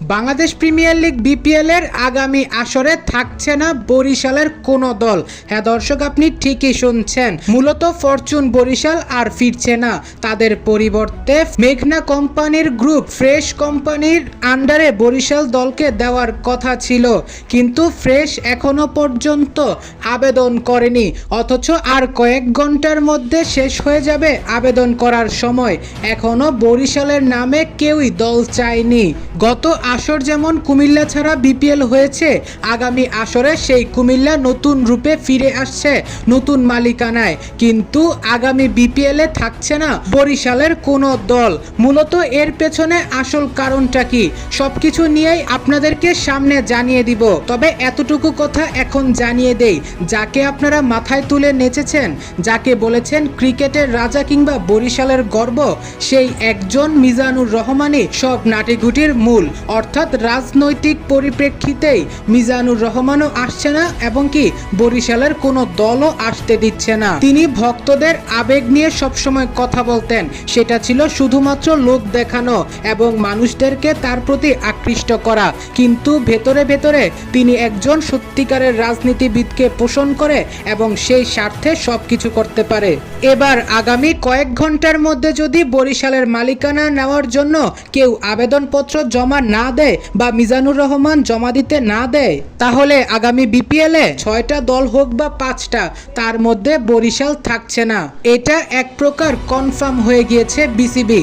Bangladesh premier league BPL এর আগামী আসরে থাকছে না বরিশালের কোনো দল। হ্যাঁ দর্শক, আপনি ঠিকই শুনছেন। মূলত ফরচুন বরিশাল আর ফিরছে না। তাদের পরিবর্তে মেঘনা কোম্পানির গ্রুপ ফ্রেশ কোম্পানির আন্ডারে বরিশাল দলকে দেওয়ার কথা ছিল। কিন্তু ফ্রেশ এখনও পর্যন্ত আবেদন করেনি। অথচ আর কয়েক ঘণ্টার মধ্যে শেষ হয়ে যাবে আবেদন করার সময়। এখনও বরিশালের নামে কেউই দল চায়নি। গত আসর যেমন কুমিল্লা ছাড়া বিপিএল হয়েছে, আগামী আসরে সেই কুমিল্লা নতুন রূপে ফিরে আসছে নতুন মালিকানায়। কিন্তু আগামী বিপিএলে থাকছে না বরিশালের কোনো দল। মূলত এর পেছনে আসল কারণটা কি? সবকিছু নিয়েই আপনাদেরকে সামনে জানিয়ে দিব। তবে এতটুকু কথা এখন জানিয়ে দেই, যাকে আপনারা মাথায় তুলে নেচেছেন, যাকে বলেছেন ক্রিকেটের রাজা কিংবা বরিশালের গর্ব, সেই একজন মিজানুর রহমানই সব নাটিগুটির মূল। অর্থাৎ রাজনৈতিক পরিপ্রেক্ষিতেই মিজানুর রহমানও আসছে না এবং কি বরিশালের কোনো দলও আসতে দিচ্ছে না। তিনি ভক্তদের আবেগ নিয়ে সবসময় কথা বলতেন। সেটা ছিল শুধুমাত্র লোক দেখানো এবং মানুষদেরকে তার প্রতি আকৃষ্ট করা। কিন্তু ভেতরে ভেতরে তিনি একজন সত্যিকারের রাজনীতিবিদকে পোষণ করে এবং সেই স্বার্থে সবকিছু করতে পারে। এবার আগামী কয়েক ঘণ্টার মধ্যে যদি বরিশালের মালিকানা নেওয়ার জন্য কেউ আবেদনপত্র জমা না দেয় বা মিজানুর রহমান জমা দিতে না দেয় তাহলে আগামী বিপিএলে ছয়টা দল হোক বা পাঁচটা, তার মধ্যে বরিশাল থাকছে না। এটা এক প্রকার কনফার্ম হয়ে গিয়েছে বিসিবি